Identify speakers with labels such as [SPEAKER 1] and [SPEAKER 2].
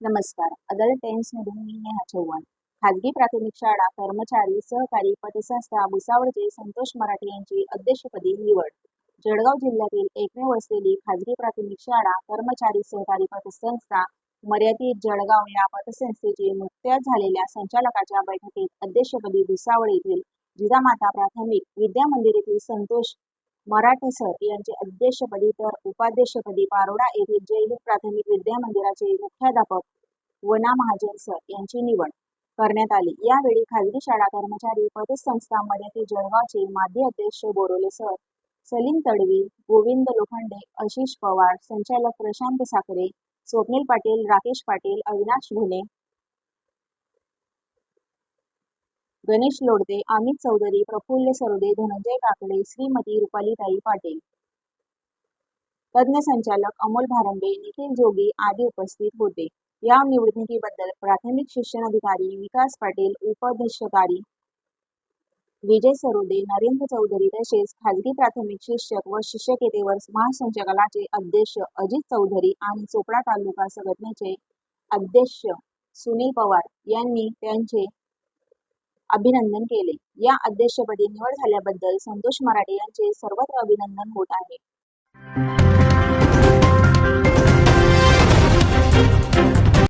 [SPEAKER 1] नमस्कार. अदल टेन्स मधून मी नेहा चव्हाण खाजगी प्राथमिक शाळा कर्मचारी सहकारी पतसंस्था भुसावळचे संतोष मराठे यांची अध्यक्षपदी निवड. जळगाव जिल्ह्यातील एकमेव असलेली खाजगी प्राथमिक शाळा कर्मचारी सहकारी पतसंस्था मर्यादित जळगाव या पतसंस्थेचे नुकत्याच झालेल्या संचालकाच्या बैठकीत अध्यक्षपदी भुसावळ येथील जिजामाता प्राथमिक विद्या मंदिर येथील संतोष मराठे सर यांचे अध्यक्षपदी तर उपाध्यक्षपदी पारोडा येथील जैविक प्राथमिक विद्या मंदिराचे मुख्याध्यापक वना महाजन सर यांची निवड करण्यात आली. यावेळी खाजगी शाळा कर्मचारी पतसंस्था मर्यादित जळगावचे माजी अध्यक्ष बोरोले सर सलीम तडवी गोविंद लोखंडे आशिष पवार संचालक प्रशांत साखरे स्वप्नील पाटील राकेश पाटील अविनाश घुले गणेश लोडते अमित चौधरी प्रफुल्ल सरोदे धनंजय काकडे श्रीमती रुपालीताई पाटील. तज्ञ संचालक अमोल भारंबे निखिल जोगी आदी उपस्थित होते. या निवडणुकीबद्दल प्राथमिक शिक्षण अधिकारी विकास पाटील उपाध्यक्षकारी विजय सरोदे नरेंद्र चौधरी तसेच खाजगी प्राथमिक शिक्षक व शिक्षकेतर महासंचालनाचे अध्यक्ष अजित चौधरी आणि चोपडा तालुका संघटनेचे अध्यक्ष सुनील पवार यांनी त्यांचे अभिनंदन केले. या अध्यक्षपदी निवड झाल्याबद्दल संतोष मराठे यांचे सर्वत्र अभिनंदन होत आहे.